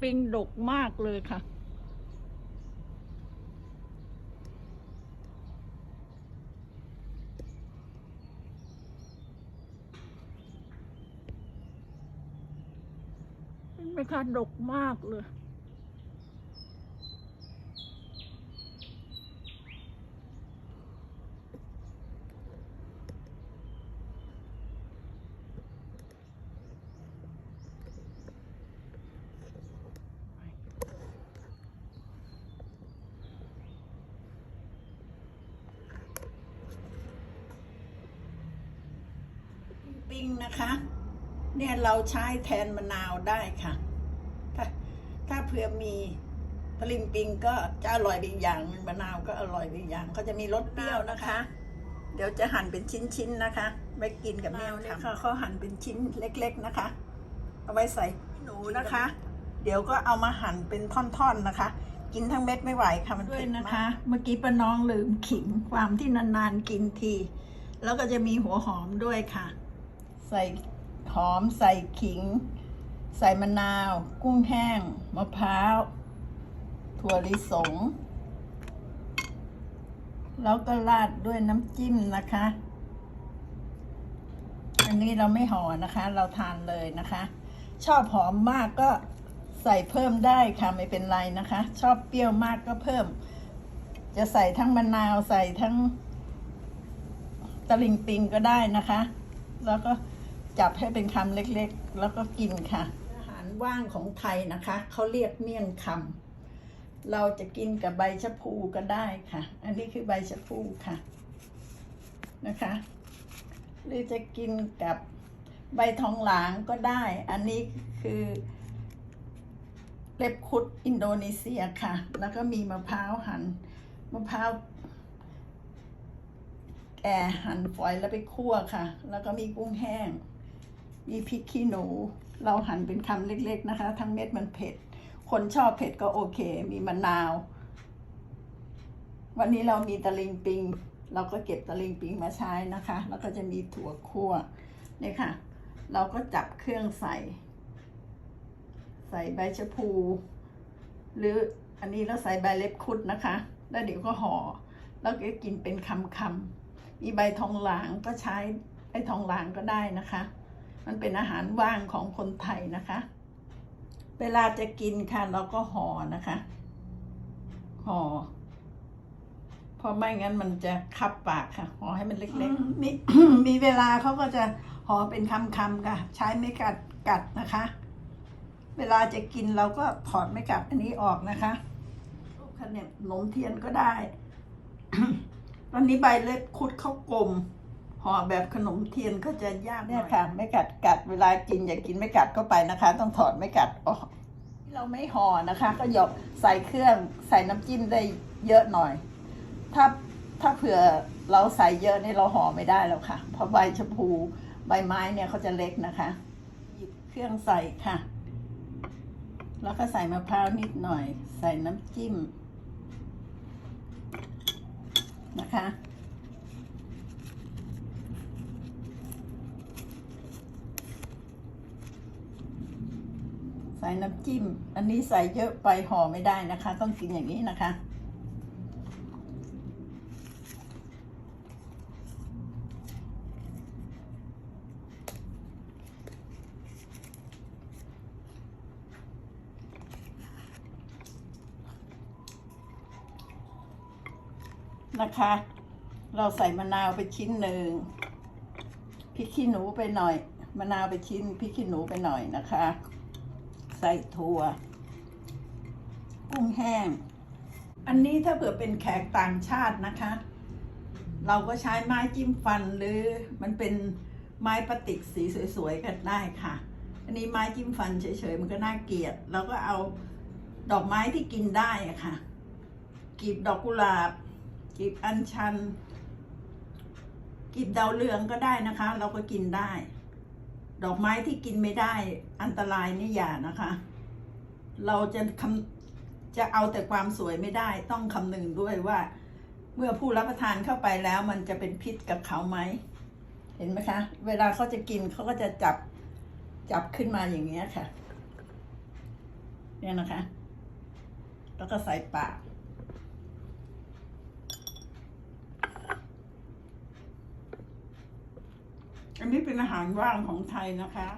ปิงดกมากเลยค่ะเห็นไหมคะดกมากเลย ปิ้งนะคะ เนี่ยเราใช้แทนมะนาวได้ค่ะ ถ้าถ้าเผื่อมีตะลิงปิงก็จะอร่อยไปอีกอย่างมะนาวก็อร่อยไปอีกอย่างเขาจะมีรสเปรี้ยวนะคะ เดี๋ยวจะหั่นเป็นชิ้นๆนะคะไว้กินกับแมวเนี่ยค่ะเขาหั่นเป็นชิ้นเล็ก ๆนะคะ เอาไว้ใส่หนูนะคะ เดี๋ยวก็เอามาหั่นเป็นท่อนๆนะคะ กินทั้งเม็ดไม่ไหวค่ะมันด้วเผ็ยดนะมากคะ เมื่อกี้ป้าน้องลืมขิงความที่นานๆกินที แล้วก็จะมีหัวหอมด้วยค่ะ ใส่หอมใส่ขิง ใส่มะนาว กุ้งแห้ง มะพร้าว ถั่วลิสง แล้วก็ราดด้วยน้ำจิ้มนะคะ อันนี้เราไม่ห่อนะคะ เราทานเลยนะคะ ชอบหอมมากก็ใส่เพิ่มได้ค่ะไม่เป็นไรนะคะ ชอบเปรี้ยวมากก็เพิ่ม จะใส่ทั้งมะนาวใส่ทั้งตะลิงปิงก็ได้นะคะ แล้วก็ จับให้เป็นคำเล็กๆ แล้วก็กินค่ะ อาหารว่างของไทยนะคะเขาเรียกเมี่ยงคำเราจะกินกับใบชะพูก็ได้ค่ะ อันนี้คือใบชะพูค่ะนะคะ หรือจะกินกับใบทองหลางก็ได้ อันนี้คือเล็บคุดอินโดนีเซียค่ะ แล้วก็มีมะพร้าวหัน่นมะพร้าวแกหั่นฝอยแล้วไปคั่วค่ะ แล้วก็มีกุ้งแห้ง มีพริกขี้หนู เราหั่นเป็นคำเล็กๆนะคะ ทั้งเม็ดมันเผ็ด คนชอบเผ็ดก็โอเค มีมะนาว วันนี้เรามีตะลิงปิง เราก็เก็บตะลิงปิงมาใช้นะคะ แล้วก็จะมีถั่วคั่วนี่ค่ะ เราก็จับเครื่องใส่ ใส่ใบชะพู หรืออันนี้เราใส่ใบเล็บคุดนะคะ แล้วเดี๋ยวก็ห่อ แล้วก็กินเป็นคำๆมีใบทองหลางก็ใช้ไอ้ทองหลางก็ได้นะคะ มันเป็นอาหารว่างของคนไทยนะคะ เวลาจะกินค่ะเราก็ห่อนะคะห่อเพราะไม่งั้นมันจะคับปากค่ะห่อให้มันเล็กๆมีมีเวลาเขาก็จะห่อเป็นคำๆค่ะ ใช้ไม่กัดกัดนะคะ เวลาจะกินเราก็ถอดไม่กัดอันนี้ออกนะคะลูกขนมขนมเทียนก็ได้ตอนนี้ใบเล็บคุดเข้ากลม ห่อแบบขนมเทียนก็จะยากเนี่ยค่ะ ไม่กัดกัดเวลากินอย่ากินไม่กัดก็ไปนะคะ ต้องถอดไม่กัดออกเราไม่ห่อนะคะ ก็หยอกใส่เครื่องใส่น้ำจิ้มได้เยอะหน่อย ถ้าถ้าเผื่อเราใส่เยอะนี่เราห่อไม่ได้แล้วค่ะ เพราะใบชะพูใบไม้เนี่ยเขาจะเล็กนะคะหยิบเครื่องใส่ค่ะ แล้วก็ใส่มะพร้าวนิดหน่อย ใส่น้ำจิ้มนะคะ ส่น้ำจิ้ม อันนี้ใส่เยอะไปห่อไม่ได้นะคะ ต้องกินอย่างนี้นะคะ นะคะ เราใส่มะนาวไปชิ้นหนึ่งพริกขี้หนูไปหน่อยมะนาวไปชิ้นพริกขี้หนูไปหน่อยนะคะ ใส่ถั่ว กุ้งแห้ง อันนี้ถ้าเผื่อเป็นแขกต่างชาตินะคะ เราก็ใช้ไม้จิ้มฟันหรือมันเป็นไม้พลาสติกสีสวยๆกันได้ค่ะ อันนี้ไม้จิ้มฟันเฉยๆมันก็น่าเกลียดเราก็เอาดอกไม้ที่กินได้อะค่ะกลีบดอกกุหลาบกลีบอัญชันกลีบดาวเรืองก็ได้นะคะ เราก็กินได้ ดอกไม้ที่กินไม่ได้อันตรายนี่อย่านะคะ เราจะคำจะเอาแต่ความสวยไม่ได้ ต้องคำนึงด้วยว่า เมื่อผู้รับประทานเข้าไปแล้ว มันจะเป็นพิษกับเขาไหมเห็นไหมคะ เวลาเขาจะกินเขาก็จะจับจับขึ้นมาอย่างเงี้ยค่ะ เนี่ยนะคะ แล้วก็ใส่ปาก อันนี้เป็นอาหารว่างของไทยนะคะ